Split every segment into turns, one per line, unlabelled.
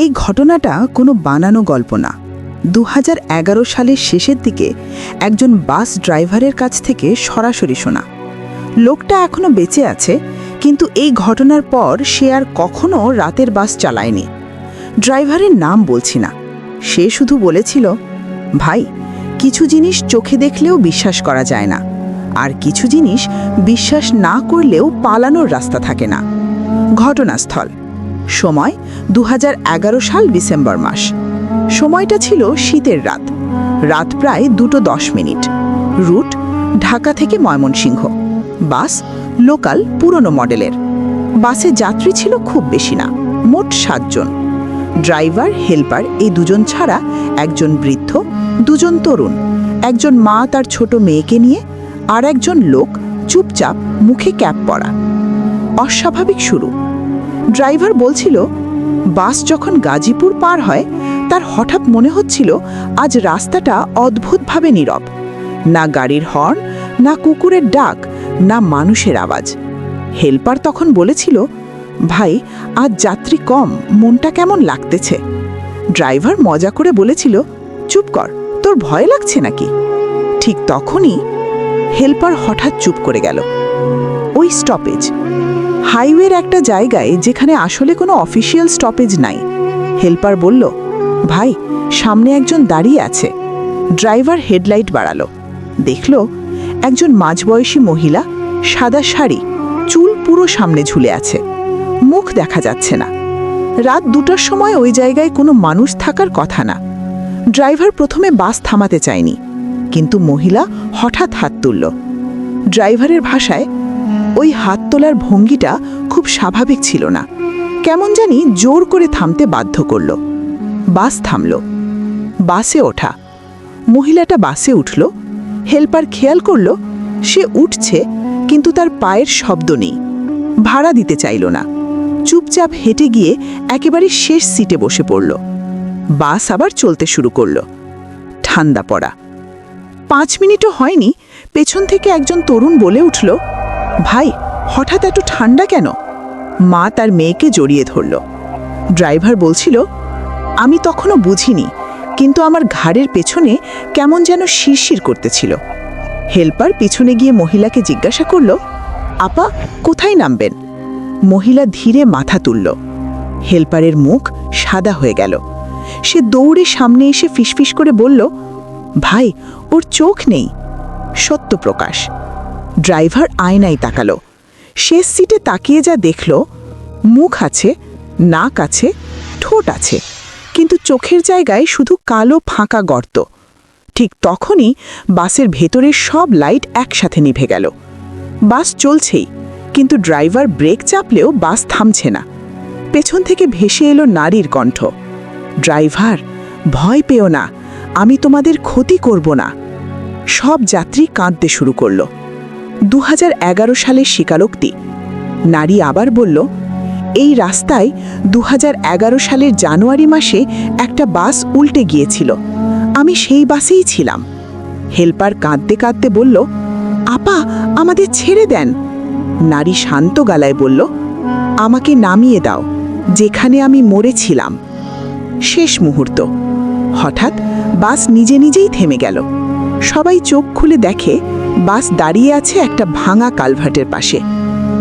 এই ঘটনাটা কোনো বানানো গল্প না। দু হাজার এগারো সালের শেষের দিকে একজন বাস ড্রাইভারের কাছ থেকে সরাসরি শোনা। লোকটা এখনও বেঁচে আছে, কিন্তু এই ঘটনার পর সে আর কখনো রাতের বাস চালায়নি। ড্রাইভারের নাম বলছি না। সে শুধু বলেছিল, ভাই, কিছু জিনিস চোখে দেখলেও বিশ্বাস করা যায় না। আর কিছু জিনিস বিশ্বাস না করলেও পালানোর রাস্তা থাকে না। ঘটনাস্থল। সময় দু হাজার এগারো সাল ডিসেম্বর মাস। সময়টা ছিল শীতের রাত। রাত প্রায় দুটো দশ মিনিট। রুট ঢাকা থেকে ময়মনসিংহ। বাস লোকাল পুরনো মডেলের। বাসে যাত্রী ছিল খুব বেশি না, মোট সাতজন। ড্রাইভার, হেল্পার এই দুজন ছাড়া একজন বৃদ্ধ, দুজন তরুণ। একজন মা তার ছোট মেয়েকে নিয়ে আর একজন লোক চুপচাপ মুখে ক্যাপ পরা। অস্বাভাবিক শুরু। ড্রাইভার বলছিল, বাস যখন গাজীপুর পার হয়, তার হঠাৎ মনে হচ্ছিল আজ রাস্তাটা অদ্ভুতভাবে নীরব। না গাড়ির হর্ন, না কুকুরের ডাক, না মানুষের আওয়াজ। হেল্পার তখন বলেছিল, ভাই, আজ যাত্রী কম, মনটা কেমন লাগতেছে? ড্রাইভার মজা করে বলেছিল, চুপ কর, তোর ভয় লাগছে নাকি? ঠিক তখনই হেল্পার হঠাৎ চুপ করে গেল। ওই স্টপেজ হাইওয়ের একটা জায়গায় যেখানে আসলে কোনো অফিসিয়াল স্টপেজ নাই। হেল্পার বলল, ভাই, সামনে একজন দাঁড়িয়ে আছে। ড্রাইভার হেডলাইট বাড়ালো। দেখল, একজন মাঝবয়সী মহিলা সাদা শাড়ি, চুল পুরো সামনে ঝুলে আছে। মুখ দেখা যাচ্ছে না। রাত দুটার সময় ওই জায়গায় কোনো মানুষ থাকার কথা না। ড্রাইভার প্রথমে বাস থামাতে চায়নি, কিন্তু মহিলা হঠাৎ হাত তুলল। ড্রাইভারের ভাষায় ওই হাত তোলার ভঙ্গিটা খুব স্বাভাবিক ছিল না। কেমন জানি জোর করে থামতে বাধ্য করল। বাস থামল। বাসে ওঠা। মহিলাটা বাসে উঠল। হেল্পার খেয়াল করল, সে উঠছে, কিন্তু তার পায়ের শব্দ নেই। ভাড়া দিতে চাইল না। চুপচাপ হেঁটে গিয়ে একেবারে শেষ সিটে বসে পড়ল। বাস আবার চলতে শুরু করল। ঠান্ডা পড়া। পাঁচ মিনিটও হয়নি, পেছন থেকে একজন তরুণ বলে উঠল ভাই, হঠাৎ এত ঠান্ডা কেন? মা তার মেয়েকে জড়িয়ে ধরল। ড্রাইভার বলছিল, আমি তখনও বুঝিনি, কিন্তু আমার ঘাড়ের পেছনে কেমন যেন শিরশির করতেছিল। হেল্পার পিছনে গিয়ে মহিলাকে জিজ্ঞাসা করল, আপা, কোথায় নামবেন? মহিলা ধীরে মাথা তুলল। হেল্পারের মুখ সাদা হয়ে গেল। সে দৌড়ে সামনে এসে ফিসফিস করে বলল, ভাই, ওর চোখ নেই। সত্য প্রকাশ। ড্রাইভার আয়নায় তাকালো। শেষ সিটে তাকিয়ে যা দেখল, মুখ আছে, নাক আছে, ঠোঁট আছে, কিন্তু চোখের জায়গায় শুধু কালো ফাঁকা গর্ত। ঠিক তখনই বাসের ভেতরের সব লাইট একসাথে নিভে গেল। বাস চলছেই, কিন্তু ড্রাইভার ব্রেক চাপলেও বাস থামছে না। পেছন থেকে ভেসে এলো নারীর কণ্ঠ। ড্রাইভার, ভয় পেও না, আমি তোমাদের ক্ষতি করব না। সব যাত্রী কাঁদতে শুরু করল। দু হাজার এগারো সালের স্বীকারোক্তি। নারী আবার বলল, এই রাস্তায় দু হাজার এগারো সালের জানুয়ারি মাসে একটা বাস উল্টে গিয়েছিল। আমি সেই বাসেই ছিলাম। হেল্পার কাঁদতে কাঁদতে বলল, আপা, আমাদের ছেড়ে দেন। নারী শান্ত গালায় বলল, আমাকে নামিয়ে দাও, যেখানে আমি মরেছিলাম। শেষ মুহূর্ত। হঠাৎ বাস নিজে নিজেই থেমে গেল। সবাই চোখ খুলে দেখে বাস দাঁড়িয়ে আছে একটা ভাঙা কালভার্টের পাশে।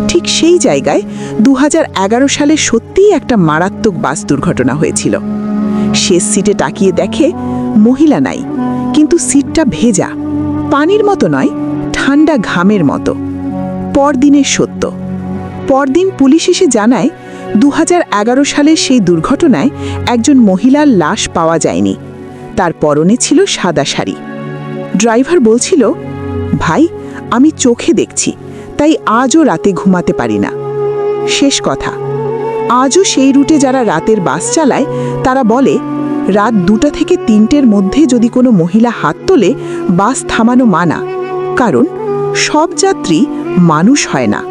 ঠিক সেই জায়গায় দু হাজার এগারো সালে সত্যিই একটা মারাত্মক বাস দুর্ঘটনা হয়েছিল। শেষ সিটে তাকিয়ে দেখে মহিলা নাই, কিন্তু সিটটা ভেজা, পানির মতো নয়, ঠান্ডা ঘামের মতো। পরদিনের সত্য, পরদিন পুলিশ এসে জানায় দু হাজার এগারো সালের সেই দুর্ঘটনায় একজন মহিলার লাশ পাওয়া যায়নি। তার পরনে ছিল সাদা শাড়ি। ড্রাইভার বলছিল ভাই, আমি চোখে দেখছি, তাই আজও রাতে ঘুমাতে পারি না। শেষ কথা। আজও সেই রুটে যারা রাতের বাস চালায়, তারা বলে, রাত দুটা থেকে তিনটের মধ্যে যদি কোনো মহিলা হাত তোলে, বাস থামানো মানা। কারণ সব যাত্রী মানুষ হয় না।